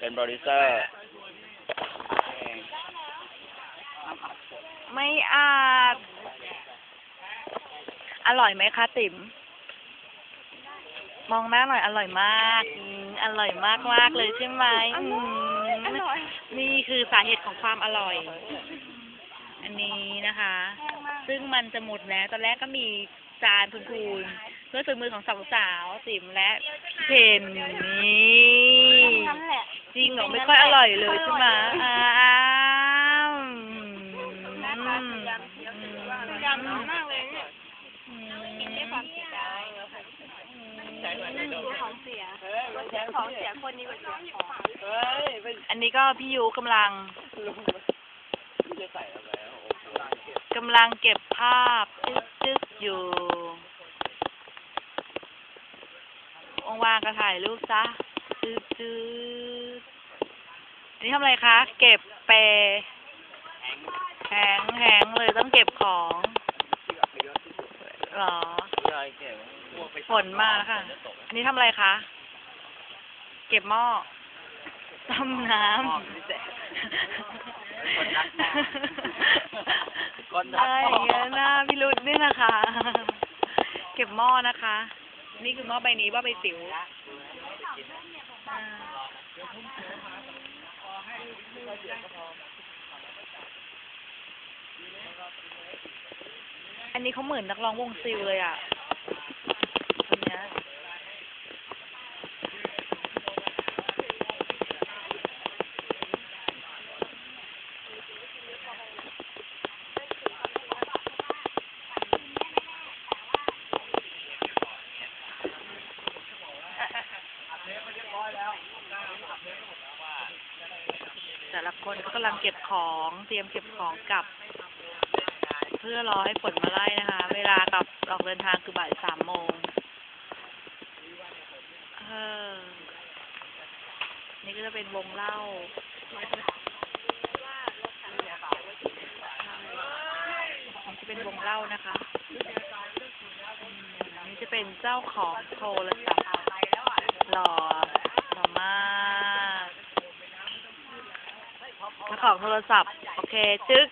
เป็นโปรดิวเซอร์เองไม่อาจ อร่อยไหมคะติ๋ม มองหน้าหน่อยอร่อยมากอืมอร่อยมากมากๆเลยใช่ไหมอืมนี่คือสาเหตุของความอร่อย อันนี้นะคะ ซึ่งมันจะหมดแล้ว ตอนแรกก็มีจานพูนๆเพื่อฝีมือของสาวสาวๆติ๋มและพี่เพนนี่นั่นแหละ จริงเหรอไม่ค่อยอร่อยเลยใช่ไหมอ้าวหน้าตาพยายามเคี้ยวพยายามหนามากเลยเนี่ยกินด้วยความเสียดายของเสียของเสียคนนี้กว่าเสียของเฮ้ยไม่อันนี้ก็พี่ยูกำลังไม่ได้ใส่แล้วแล้วโอ้โหกำลังเก็บภาพจึ๊กจึ๊กอยู่ว่างๆก็ถ่ายรูปซะจึ๊กจึ๊กอั นนี่ทำอะไรคะ เก็บเปแหงแหงเลยต้องเก็บของเหรอใช่เก็บฝนมาแล้วค่ะอันนี้ทำอะไรคะ เก็บหม้อต้มน้ำคนทักได้อย่างเงี้ยหน้าพิรุษนี่นะคะ เก็บหม้อนะคะ นี่คือหม้อใบนี้ว่าใบสิว อ่าอันนี้เขาเหมือนนักร้องวงซิลเลยอะคนเนี้ย แต่ละคนก็กำลังเก็บของเตรียมเก็บของกลับ เพื่อรอให้ฝนมาไล่นะคะ เวลากลับออกเดินทางคือบ่ายสามโมงเออนี่ก็จะเป็นวงเล่านี่จะเป็นวงเล่านะคะนี่จะเป็นเจ้าของโทรศัพท์หล่อหล่อมากเจ้า ของโทรศัพท์ โอเค จึ๊ก